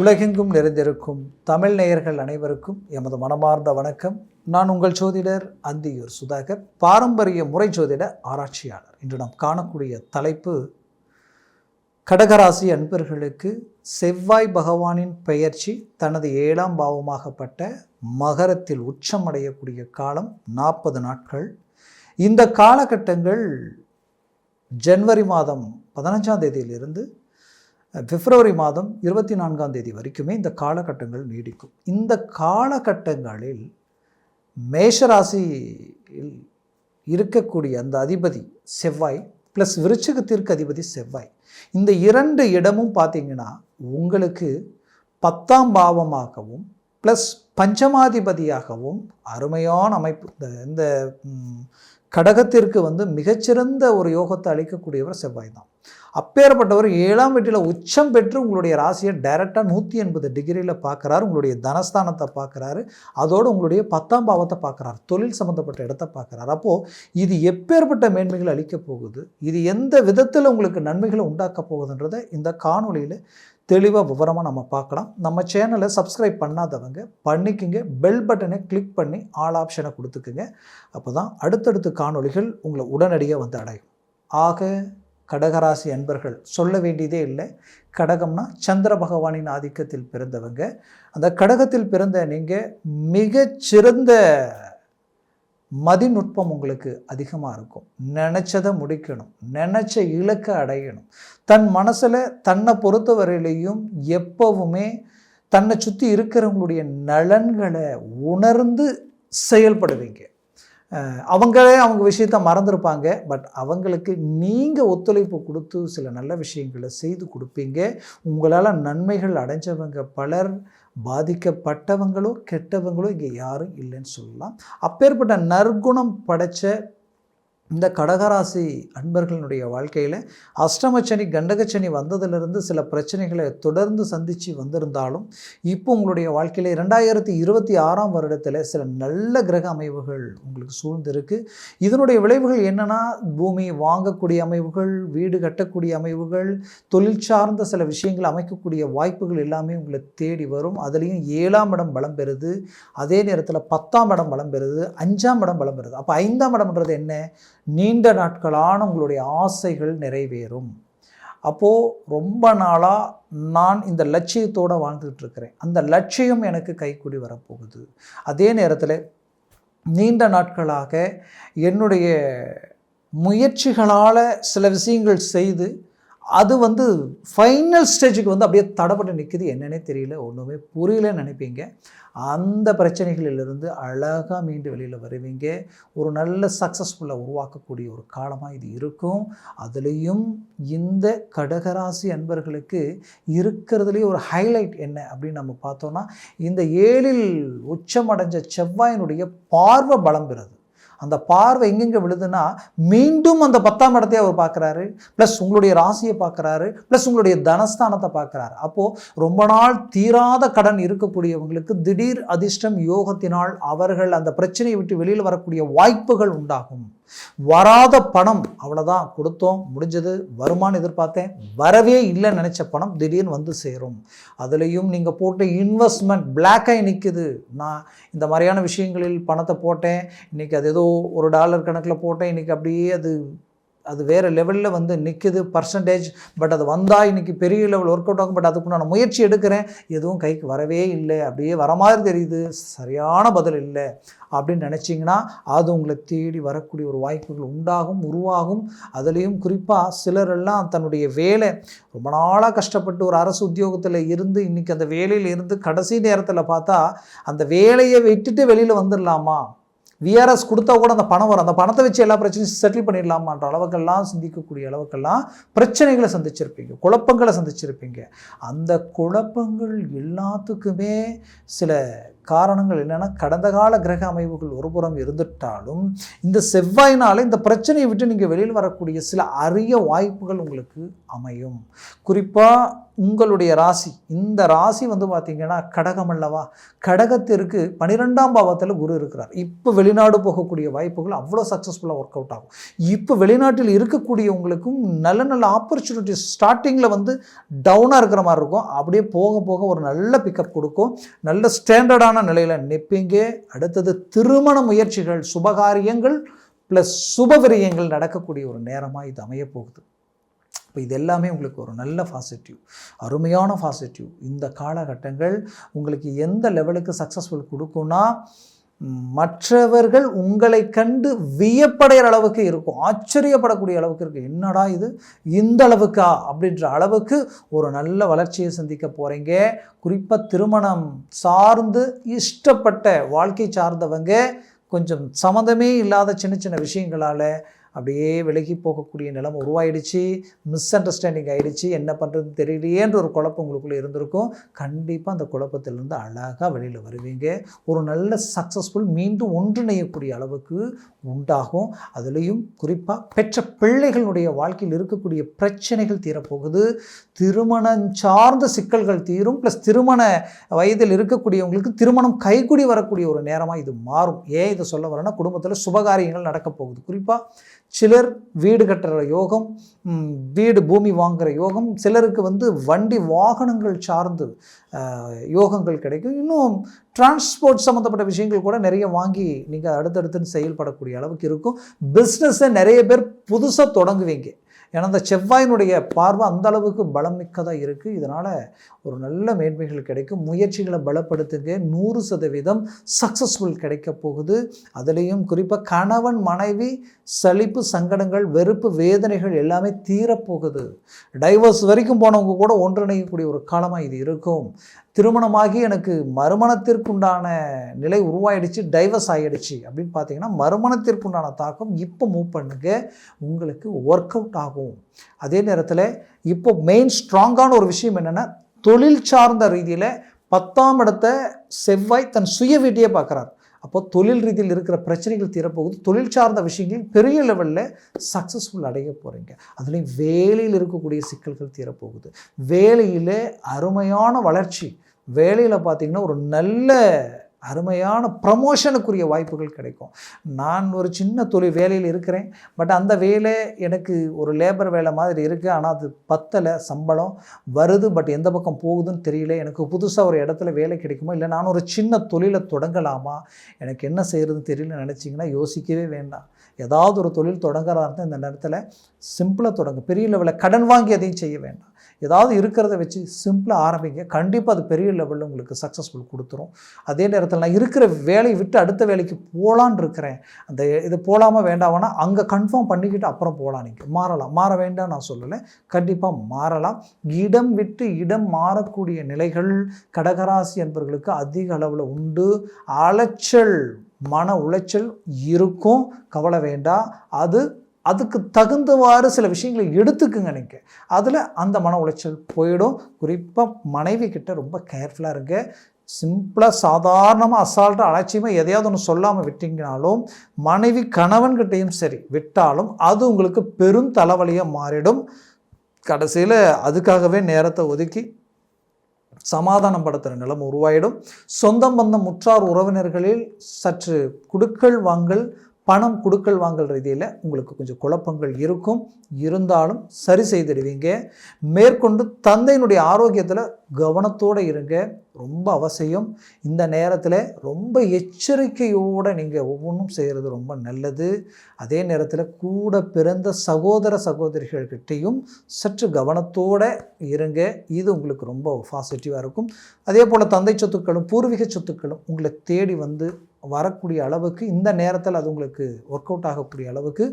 உலகெங்கும் நிறைந்திருக்கும் தமிழ் நேயர்கள் அனைவருக்கும் எமது மனமார்ந்த வணக்கம். நான் உங்கள் ஜோதிடர் அந்தியூர் சுதாகர் பாரம்பரிய முறை ஜோதிட ஆராய்ச்சியாளர். இன்று நாம் காணக்கூடிய தலைப்பு கடகராசி அன்பர்களுக்கு செவ்வாய் பகவானின் பெயர்ச்சி தனது ஏழாம் பாவமாகப்பட்ட மகரத்தில் உச்சம் அடையக்கூடிய காலம் நாற்பது நாட்கள். இந்த காலகட்டங்கள் ஜனவரி மாதம் பதினஞ்சாம் தேதியிலிருந்து பிப்ரவரி மாதம் இருபத்தி நான்காம் தேதி வரைக்குமே இந்த காலகட்டங்கள் நீடிக்கும். இந்த காலகட்டங்களில் மேஷராசியில் இருக்கக்கூடிய அந்த அதிபதி செவ்வாய் ப்ளஸ் விருச்சகத்திற்கு அதிபதி செவ்வாய் இந்த இரண்டு இடமும் பார்த்தீங்கன்னா உங்களுக்கு பத்தாம் பாவமாகவும் ப்ளஸ் பஞ்சமாதிபதியாகவும் அருமையான அமைப்பு. இந்த இந்த கடகத்திற்கு வந்து மிகச்சிறந்த ஒரு யோகத்தை அளிக்கக்கூடியவர் செவ்வாய் தான். அப்பேற்பட்டவர் ஏழாம் வீட்டில் உச்சம் பெற்று உங்களுடைய ராசியை டைரெக்டாக நூற்றி எண்பது டிகிரியில் பார்க்குறாரு உங்களுடைய தனஸ்தானத்தை பார்க்குறாரு அதோடு உங்களுடைய பத்தாம் பாவத்தை பார்க்குறாரு தொழில் சம்மந்தப்பட்ட இடத்த பார்க்குறாரு அப்போது இது எப்பேற்பட்ட மேன்மைகள் அளிக்கப் போகுது இது எந்த விதத்தில் உங்களுக்கு நன்மைகளை உண்டாக்க போகுதுன்றதை இந்த காணொளியில் தெளிவாக விவரமாக நம்ம பார்க்கலாம். நம்ம சேனலை சப்ஸ்கிரைப் பண்ணாதவங்க பண்ணிக்கிங்க பெல் பட்டனை கிளிக் பண்ணி ஆல் ஆப்ஷனை கொடுத்துக்குங்க. அப்போ தான் அடுத்தடுத்த காணொளிகள் உங்களை உடனடியாக வந்து அடையும். ஆக கடகராசி அன்பர்கள் சொல்ல வேண்டியதே இல்லை. கடகம்னா சந்திர பகவானின் ஆதிக்கத்தில் பிறந்தவங்க. அந்த கடகத்தில் பிறந்த நீங்கள் மிகச்சிறந்த மதிநுட்பம் உங்களுக்கு அதிகமாக இருக்கும். நினச்சதை முடிக்கணும். நினச்ச இலக்கை அடையணும். தன் மனசில் தன்னை பொறுத்தவரையிலையும் எப்பவுமே தன்னை சுற்றி இருக்கிறவங்களுடைய நலன்களை உணர்ந்து செயல்படுவீங்க. அவங்களே அவங்க விஷயத்த மறந்துருப்பாங்க. பட் அவங்களுக்கு நீங்கள் ஒத்துழைப்பு கொடுத்து சில நல்ல விஷயங்களை செய்து கொடுப்பீங்க. உங்களால் நன்மைகள் அடைஞ்சவங்க பலர் பாதிக்கப்பட்டவங்களோ கெட்டவங்களோ இங்கே யாரும் இல்லைன்னு சொல்லலாம். அப்பேற்பட்ட நற்குணம் படைச்ச இந்த கடகராசி அன்பர்களுடைய வாழ்க்கையில் அஷ்டமச்சனி கண்டகச்சனி வந்ததிலிருந்து சில பிரச்சனைகளை தொடர்ந்து சந்தித்து வந்திருந்தாலும் இப்போ உங்களுடைய வாழ்க்கையில் இரண்டாயிரத்தி இருபத்தி ஆறாம் வருடத்தில் சில நல்ல கிரக அமைவுகள் உங்களுக்கு சூழ்ந்திருக்கு. இதனுடைய விளைவுகள் என்னென்னா பூமி வாங்கக்கூடிய அமைவுகள் வீடு கட்டக்கூடிய அமைவுகள் தொழில் சார்ந்த சில விஷயங்களை அமைக்கக்கூடிய வாய்ப்புகள் எல்லாமே உங்களை தேடி வரும். அதுலேயும் ஏழாம் இடம் பலம் பெறுது. அதே நேரத்தில் பத்தாம் இடம் பலம் பெறுது. அஞ்சாம் இடம் பலம் பெறுது. அப்போ ஐந்தாம் இடம்ன்றது என்ன? நீண்ட நாட்களான உங்களுடைய ஆசைகள் நிறைவேறும். அப்போது ரொம்ப நாளாக நான் இந்த லட்சியத்தோடு வாழ்ந்துட்டு இருக்கிறேன் அந்த லட்சியம் எனக்கு கைக்கூடி வரப்போகுது. அதே நேரத்தில் நீண்ட நாட்களாக என்னுடைய முயற்சிகளால் சில விஷயங்கள் செய்து அது வந்து ஃபைனல் ஸ்டேஜுக்கு வந்து அப்படியே தடப்பட்டு நிற்குது என்னன்னே தெரியல ஒன்றுமே புரியலன்னு நினைப்பீங்க. அந்த பிரச்சனைகளிலிருந்து அழகாக மீண்டு வெளியில் வருவீங்க. ஒரு நல்ல சக்ஸஸ்ஃபுல்லாக உருவாக்கக்கூடிய ஒரு காலமாக இது இருக்கும். அதுலேயும் இந்த கடகராசி அன்பர்களுக்கு இருக்கிறதுலேயே ஒரு ஹைலைட் என்ன அப்படின்னு நம்ம பார்த்தோன்னா இந்த ஏழில் உச்சமடைஞ்ச செவ்வாயினுடைய பார்வை பலம் பெறுது அந்த பார்வை எங்கெங்கே விழுதுன்னா மீண்டும் அந்த பத்தாம் இடத்தையே அவர் பார்க்குறாரு. ப்ளஸ் உங்களுடைய ராசியை பார்க்குறாரு. ப்ளஸ் உங்களுடைய தனஸ்தானத்தை பார்க்குறாரு. அப்போது ரொம்ப நாள் தீராத கடன் இருக்கக்கூடியவங்களுக்கு திடீர் அதிர்ஷ்டம் யோகத்தினால் அவர்கள் அந்த பிரச்சனையை விட்டு வெளியில் வரக்கூடிய வாய்ப்புகள் உண்டாகும். வராத பணம் அவ்வளோதான் கொடுத்தோம் முடிஞ்சது வருமானு எதிர்பார்த்தேன் வரவே இல்லைன்னு நினச்ச பணம் திடீர்னு வந்து சேரும். அதுலேயும் நீங்கள் போட்ட இன்வெஸ்ட்மெண்ட் பிளாக்காக நிற்குது நான் இந்த மாதிரியான விஷயங்களில் பணத்தை போட்டேன் இன்றைக்கி அது ஏதோ ஒரு டாலர் கணக்கில் போட்டேன் இன்றைக்கி அப்படியே அது அது வேறு லெவலில் வந்து நிற்குது பர்சன்டேஜ் பட் அது வந்தால் இன்றைக்கி பெரிய லெவல் ஒர்க் அவுட் ஆகும். பட் அதுக்கு நான் முயற்சி எடுக்கிறேன். எதுவும் கைக்கு வரவே இல்லை. அப்படியே வர மாதிரி தெரியுது. சரியான பதில் இல்லை. அப்படின்னு நினச்சிங்கன்னா அது உங்களை தேடி வரக்கூடிய ஒரு வாய்ப்புகள் உண்டாகும் உருவாகும். அதுலேயும் குறிப்பாக சிலரெல்லாம் தன்னுடைய வேலை ரொம்ப நாளாக கஷ்டப்பட்டு ஒரு அரசு உத்தியோகத்தில் இருந்து இன்றைக்கி அந்த வேலையில் இருந்து கடைசி நேரத்தில் பார்த்தா அந்த வேலையை விட்டுட்டு வெளியில் வந்துடலாமா விஆர்எஸ் கொடுத்தா கூட அந்த பணம் வரும். அந்த பணத்தை வச்சு எல்லா பிரச்சனையும் செட்டில் பண்ணிடலாமான்ற அளவுக்கெல்லாம் சிந்திக்கக்கூடிய அளவுக்கெல்லாம் பிரச்சனைகளை சந்திச்சிருப்பீங்க. குழப்பங்களை சந்திச்சிருப்பீங்க. அந்த குழப்பங்கள் எல்லாத்துக்குமே சில காரணங்கள் என்னென்னா கடந்த கால கிரக அமைவுகள் ஒருபுறம் இருந்துட்டாலும் இந்த செவ்வாயினால் இந்த பிரச்சனையை விட்டு நீங்கள் வெளியில் வரக்கூடிய சில அரிய வாய்ப்புகள் உங்களுக்கு அமையும். குறிப்பாக உங்களுடைய ராசி. இந்த ராசி வந்து பார்த்தீங்கன்னா கடகம் அல்லவா? கடகத்திற்கு பன்னிரெண்டாம் பாவத்தில் குரு இருக்கிறார். இப்போ வெளிநாடு போகக்கூடிய வாய்ப்புகள் அவ்வளோ சக்ஸஸ்ஃபுல்லாக ஒர்க் அவுட் ஆகும். இப்போ வெளிநாட்டில் இருக்கக்கூடியவங்களுக்கும் நல்ல நல்ல ஆப்பர்ச்சுனிட்டிஸ் ஸ்டார்டிங்கில் வந்து டவுனாக இருக்கிற மாதிரி இருக்கும். அப்படியே போக போக ஒரு நல்ல பிக்கப் கொடுக்கும். நல்ல ஸ்டாண்டர்டான நிலையில் நிற்பீங்க அடுத்தது திருமண முயற்சிகள் சுபகாரியங்கள் ப்ளஸ் சுபவிரியங்கள் நடக்கக்கூடிய ஒரு நேரமாக இது அமையப் போகுது. இப்போ இது எல்லாமே உங்களுக்கு ஒரு நல்ல பாசிட்டிவ் அருமையான பாசிட்டிவ் இந்த காலகட்டங்கள் உங்களுக்கு எந்த லெவலுக்கு சக்ஸஸ்ஃபுல் கொடுக்கும்னா மற்றவர்கள் உங்களை கண்டு வியப்படைகிற அளவுக்கு இருக்கும் ஆச்சரியப்படக்கூடிய அளவுக்கு இருக்குது என்னடா இது? இந்த அளவுக்கா? அப்படின்ற அளவுக்கு ஒரு நல்ல வளர்ச்சியை சந்திக்க போகிறீங்க குறிப்பாக திருமணம் சார்ந்து இஷ்டப்பட்ட வாழ்க்கை சார்ந்தவங்க கொஞ்சம் சம்மந்தமே இல்லாத சின்ன சின்ன விஷயங்களால் அப்படியே விலகி போகக்கூடிய நிலைமை உருவாயிடுச்சு மிஸ் அண்டர்ஸ்டாண்டிங் ஆகிடுச்சு என்ன பண்ணுறதுன்னு தெரியலையேன்ற ஒரு குழப்பம் உங்களுக்குள்ளே இருந்திருக்கும். கண்டிப்பாக அந்த குழப்பத்திலேருந்து அழகாக வெளியில் வருவீங்க. ஒரு நல்ல சக்ஸஸ்ஃபுல் மீண்டும் ஒன்றிணையக்கூடிய அளவுக்கு உண்டாகும். அதுலேயும் குறிப்பாக பெற்ற பிள்ளைகளுடைய வாழ்க்கையில் இருக்கக்கூடிய பிரச்சனைகள் தீரப்போகுது. திருமணம் சார்ந்த சிக்கல்கள் தீரும். ப்ளஸ் திருமண வயதில் இருக்கக்கூடியவங்களுக்கு திருமணம் கைக்குடி வரக்கூடிய ஒரு நேரமாக இது மாறும். ஏன் இதை சொல்ல வரேன்னா குடும்பத்தில் சுபகாரியங்கள் நடக்க போகுது. குறிப்பாக சிலர் வீடு கட்டுற யோகம் வீடு பூமி வாங்குகிற யோகம் சிலருக்கு வந்து வண்டி வாகனங்கள் சார்ந்து யோகங்கள் கிடைக்கும். இன்னும் டிரான்ஸ்போர்ட் சம்மந்தப்பட்ட விஷயங்கள் கூட நிறைய வாங்கி நீங்கள் அடுத்தடுத்துன்னு செயல்படக்கூடிய அளவுக்கு இருக்கும். பிஸ்னஸை நிறைய பேர் புதுசாக தொடங்குவீங்க. ஏன்னா அந்த செவ்வாயினுடைய பார்வை அந்த அளவுக்கு பலம் மிக்கதாக இருக்குது இதனால் ஒரு நல்ல மேன்மைகள் கிடைக்கும். முயற்சிகளை பலப்படுத்துங்க. நூறு சதவீதம் சக்ஸஸ்ஃபுல் கிடைக்க போகுது. அதுலேயும் குறிப்பாக கணவன் மனைவி சலிப்பு சங்கடங்கள் வெறுப்பு வேதனைகள் எல்லாமே தீரப்போகுது டைவர்ஸ் வரைக்கும் போனவங்க கூட ஒன்றிணையக்கூடிய ஒரு காலமாக இது இருக்கும். திருமணமாகி எனக்கு மறுமணத்திற்குண்டான நிலை உருவாயிடுச்சு டைவர்ஸ் ஆகிடுச்சு அப்படின்னு பார்த்தீங்கன்னா மறுமணத்திற்குண்டான தாக்கம் இப்போ மூவ் பண்ணுங்க உங்களுக்கு ஒர்க் அவுட் ஆகும். அதே நேரத்தில் இப்போ மெயின் ஸ்ட்ராங்கான ஒரு விஷயம் என்னென்னா தொழில் சார்ந்த ரீதியில் பத்தாம் இடத்தை செவ்வாய் தன் சுய வீட்டையே பார்க்குறார். அப்போ தொழில் ரீதியில் இருக்கிற பிரச்சனைகள் தீரப்போகுது. தொழில் சார்ந்த விஷயங்கள் பெரிய லெவலில் சக்ஸஸ்ஃபுல் அடைய போகிறீங்க அதுலேயும் வேலையில் இருக்கக்கூடிய சிக்கல்கள் தீரப்போகுது. வேலையில் அருமையான வளர்ச்சி வேலையில் பார்த்தீங்கன்னா ஒரு நல்ல அருமையான ப்ரமோஷனுக்குரிய வாய்ப்புகள் கிடைக்கும். நான் ஒரு சின்ன தொழில் வேலையில் இருக்கிறேன். பட் அந்த வேலை எனக்கு ஒரு லேபர் வேலை மாதிரி இருக்குது ஆனால் அது பத்தலை சம்பளம் வருது. பட் எந்த பக்கம் போகுதுன்னு தெரியல. எனக்கு புதுசாக ஒரு இடத்துல வேலை கிடைக்குமா? இல்லை நான் ஒரு சின்ன தொழிலை தொடங்கலாமா? எனக்கு என்ன செய்கிறதுன்னு தெரியல நினச்சிங்கன்னா யோசிக்கவே வேண்டாம். ஏதாவது ஒரு தொழில் தொடங்குறதா இருந்தால் இந்த நேரத்தில் சிம்பிளாக தொடங்க. பெரிய லெவலில் கடன் வாங்கி அதையும் செய்ய வேண்டாம். ஏதாவது இருக்கிறத வச்சு சிம்பிளாக ஆரம்பிங்க. கண்டிப்பாக அது பெரிய லெவலில் உங்களுக்கு சக்ஸஸ்ஃபுல் கொடுத்துரும். அதே நேரத்தில் நான் இருக்கிற வேலையை விட்டு அடுத்த வேலைக்கு போகலான் இருக்கிறேன். அந்த இது போகலாமா வேண்டாமானா அங்கே கன்ஃபார்ம் பண்ணிக்கிட்டு அப்புறம் போகலாம் நீங்கள் மாறலாம். மாற வேண்டாம் நான் சொல்லலை. கண்டிப்பாக மாறலாம். இடம் விட்டு இடம் மாறக்கூடிய நிலைகள் கடகராசி என்பவர்களுக்கு அதிக அளவில் உண்டு. அலைச்சல் மன உளைச்சல் இருக்கும். கவலை வேண்டாம். அது அதுக்கு தகுந்தவாறு சில விஷயங்களை எடுத்துக்குங்க நீங்கள் அதில் அந்த மன உளைச்சல் போயிடும். குறிப்பாக மனைவி கிட்ட ரொம்ப கேர்ஃபுல்லாக இருங்க. சிம்பிளாக சாதாரணமாக அசால்ட்டாக அலட்சியமாக எதையாவது ஒன்று சொல்லாமல் விட்டீங்கனாலும் மனைவி கணவன்கிட்டையும் சரி விட்டாலும் அது உங்களுக்கு பெரும் தலைவலியாக மாறிடும். கடைசியில் அதுக்காகவே நேரத்தை ஒதுக்கி சமாதானம் படுத்துகிற நிலம் உருவாயிடும். சொந்தம் பந்தம் முற்றார் உறவினர்களில் சற்று குடுக்கல் வாங்கல் பணம் கொடுக்கல் வாங்கல் ரீதியில் உங்களுக்கு கொஞ்சம் குழப்பங்கள் இருக்கும். இருந்தாலும் சரி செய்திடுவீங்க. மேற்கொண்டு தந்தையினுடைய ஆரோக்கியத்தில் கவனத்தோடு இருங்க. ரொம்ப அவசியம். இந்த நேரத்தில் ரொம்ப எச்சரிக்கையோடு நீங்கள் ஒவ்வொன்றும் செய்கிறது ரொம்ப நல்லது. அதே நேரத்தில் கூட பிறந்த சகோதர சகோதரிகள்கிட்டையும் சற்று கவனத்தோடு இருங்க. இது உங்களுக்கு ரொம்ப பாசிட்டிவாக இருக்கும். அதே போல் தந்தை சொத்துக்களும் பூர்வீக சொத்துக்களும் உங்களை தேடி வந்து வரக்கூடிய அளவுக்கு இந்த நேரத்தில் அது உங்களுக்கு ஒர்க் அவுட் ஆகக்கூடிய அளவுக்கு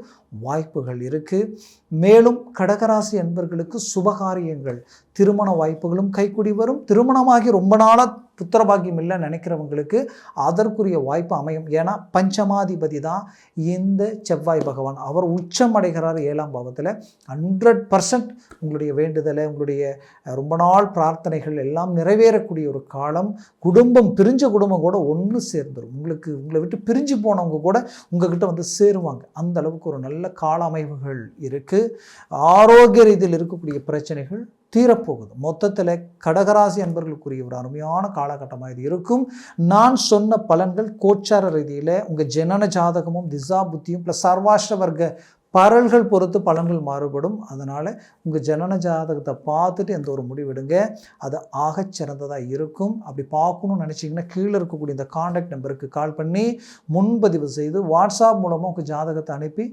வாய்ப்புகள் இருக்குது மேலும் கடகராசி என்பர்களுக்கு சுபகாரியங்கள் திருமண வாய்ப்புகளும் கைக்குடி வரும். திருமணமாகி ரொம்ப நாளாக புத்திரபாக்கியம் இல்லை நினைக்கிறவங்களுக்கு அதற்குரிய வாய்ப்பு அமையும். ஏன்னா பஞ்சமாதிபதி தான் இந்த செவ்வாய் பகவான். அவர் உச்சம் அடைகிறார் ஏழாம் பாவத்தில். ஹண்ட்ரட் பர்சன்ட் உங்களுடைய வேண்டுதலை உங்களுடைய ரொம்ப நாள் பிரார்த்தனைகள் எல்லாம் நிறைவேறக்கூடிய ஒரு காலம். குடும்பம் பிரிஞ்ச குடும்பம் கூட ஒன்று சேர்ந்துடும் உங்களுக்கு உங்களை விட்டு பிரிஞ்சு போனவங்க கூட உங்ககிட்ட வந்து சேருவாங்க. அந்த அளவுக்கு ஒரு நல்ல கால அமைவுகள் இருக்குது ஆரோக்கிய ரீதியில் இருக்கக்கூடிய பிரச்சனைகள் தீரப்போகுது. மொத்தத்தில் கடகராசி அன்பர்களுக்குரிய ஒரு அருமையான காலகட்டமாக இது இருக்கும். நான் சொன்ன பலன்கள் கோச்சார ரீதியில் உங்கள் ஜனன ஜாதகமும் திசா புத்தியும் ப்ளஸ் சர்வாஷ்ட வர்க்க பரல்கள் பொறுத்து பலன்கள் மாறுபடும். அதனால் உங்கள் ஜனன ஜாதகத்தை பார்த்துட்டு எந்த ஒரு முடிவெடுங்க அது ஆகச் சிறந்ததாக இருக்கும். அப்படி பார்க்கணும்னு நினச்சிங்கன்னா கீழே இருக்கக்கூடிய இந்த காண்டாக்ட் நம்பருக்கு கால் பண்ணி முன்பதிவு செய்து வாட்ஸ்அப் மூலமாக உங்கள் ஜாதகத்தை அனுப்பி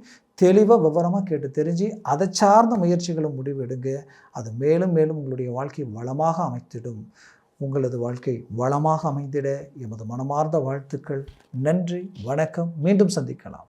தெளிவாக விவரமாக கேட்டு தெரிஞ்சு அதை சார்ந்த முயற்சிகளை முடிவெடுங்க அது மேலும் மேலும் உங்களுடைய வாழ்க்கை வளமாக அமைத்திடும். உங்களது வாழ்க்கை வளமாக அமைந்திட எமது மனமார்ந்த வாழ்த்துக்கள். நன்றி வணக்கம். மீண்டும் சந்திக்கலாம்.